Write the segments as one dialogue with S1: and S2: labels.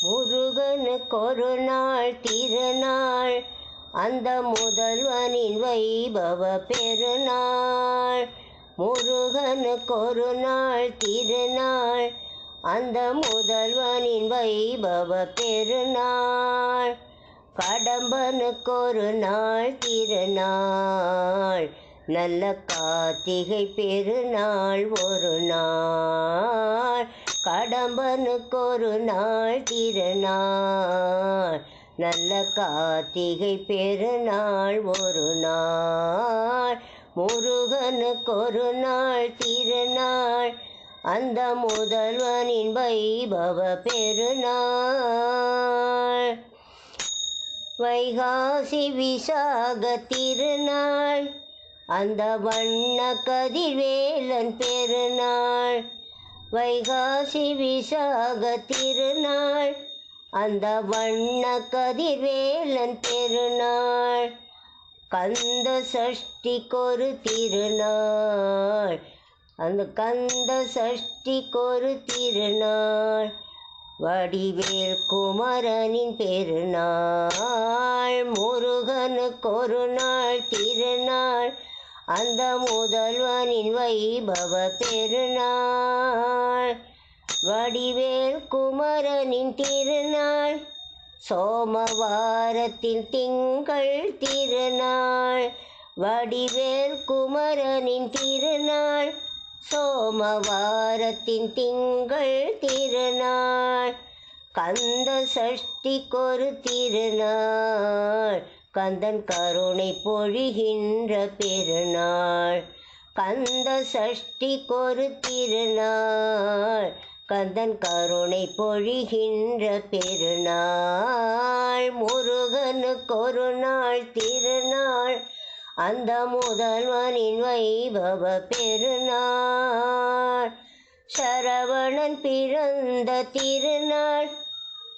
S1: முருகனுக்கு ஒரு நாள் திருநாள் அந்த முதல்வனின் வைபவ பெருநாள். முருகனுக்கு ஒரு நாள் திருநாள் அந்த முதல்வனின் வைபவ பெருநாள். கடம்பனுக்கு ஒரு நாள் திருநாள் நல்ல கார்த்திகை பெருநாள் ஒரு நாள். கடம்பனுக்கு ஒரு நாள் திருநாள். நல்ல கார்த்திகை பெருநாள் ஒரு நாள். முருகனுக்கு ஒரு நாள் திருநாள். அந்த முதல்வனின் வைபவ பெருநாள். வைகாசி விசாக திருநாள். அந்த வண்ண கதிர்வேலன் பெருநாள். வைகாசி விசாக திருநாள் அந்த வண்ண கதிர்வேலன் பெருநாள் கந்த சஷ்டிக்கொரு திருநாள் அந்த கந்த சஷ்டிக்கொரு திருநாள் வடிவேல் குமரனின் பெருநாள் முருகனுக்கு ஒரு நாள் திருநாள். அந்த முதல்வனின் வைபவ பெருநாள். வடிவேல் குமரனின் திருநாள். சோமவாரத்தின் திங்கள் திருநாள். வடிவேல் குமரனின் திருநாள். சோமவாரத்தின் திங்கள் திருநாள். கந்த சஷ்டிக்கொரு திருநாள். கந்தன் கருணை பொழிகின்ற பெருநாள். கந்த சஷ்டி கொரு திருநாள். கந்தன் கருணை பொழிகின்ற பெருநாள். முருகனுக்கு ஒரு நாள் திருநாள். அந்த முதல்வனின் வைபவ பெருநாள். சரவணன் பிறந்த திருநாள்.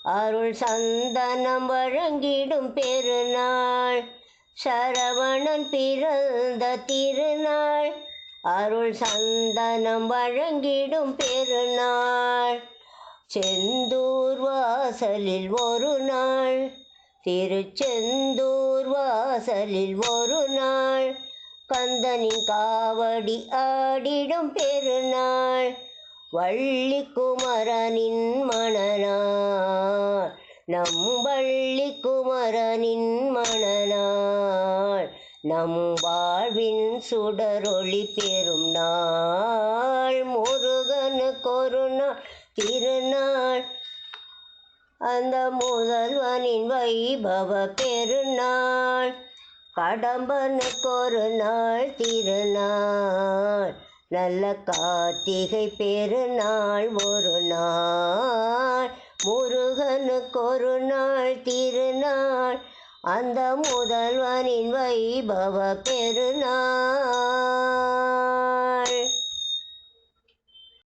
S1: அருள் சந்தனம் வழங்கிடும் பெருநாள். சரவணன் பிறந்த திருநாள். அருள் சந்தனம் வழங்கிடும் பெருநாள். செந்தூர் வாசலில் ஒரு நாள். திருச்செந்தூர் வாசலில் ஒரு நாள். கந்தனின் காவடி ஆடிடும் பெருநாள். வள்ளி குமரனின் மணநாள் நம் வள்ளி குமரனின் மணநாள் நம் வாழ்வின் சுடரொளி பெறும் நாள் முருகனுக்கு ஒரு நாள் திருநாள். அந்த முதல்வனின் வைபவ பெருநாள் கடம்பனுக்கு ஒரு நாள் திருநாள். நல்ல கார்த்திகை பெருநாள் ஒரு நாள் முருகனுக்கு ஒரு நாள் திருநாள். அந்த முதல்வனின் வைபவ பெருநாள்.